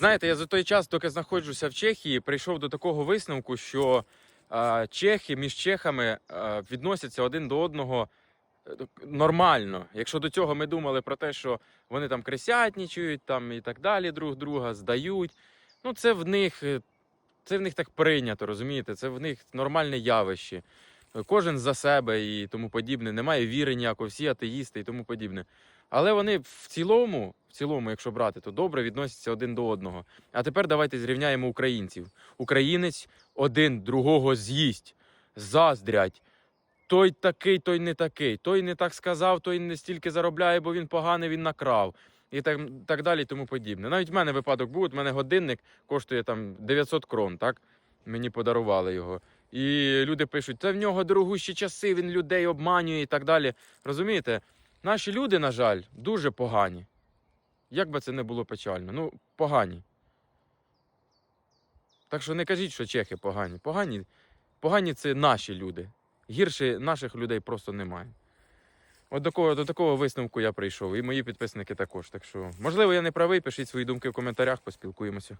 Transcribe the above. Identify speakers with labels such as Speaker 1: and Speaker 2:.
Speaker 1: Знаєте, я за той час, доки знаходжуся в Чехії, прийшов до такого висновку, що чехи між чехами відносяться один до одного е, нормально. Якщо до цього ми думали про те, що вони там крисятнічують там і так далі, друг друга здають. Ну, це в них, е, це в них так прийнято, розумієте? Це в них нормальне явище. Кожен за себе і тому подібне. Немає віри ніякого, всі атеїсти і тому подібне. Але вони в цілому, в цілому, якщо брати, то добре відносяться один до одного. А тепер давайте зрівняємо українців. Українець один другого з'їсть, заздрять. Той такий, той не такий, той не так сказав, той не стільки заробляє, бо він поганий, він накрав. І так, так далі, і тому подібне. Навіть в мене випадок був, в мене годинник коштує там 900 крон, так? Мені подарували його. І люди пишуть, та в нього дорогущі часи, він людей обманює і так далі. Розумієте? Наші люди, на жаль, дуже погані. Як би це не було печально, ну, погані. Так що не кажіть, що чехи погані. Погані, погані це наші люди. Гірше наших людей просто немає. От до, кого, до такого висновку я прийшов, і мої підписники також. Так що, можливо, я не правий, пишіть свої думки в коментарях, поспілкуємося.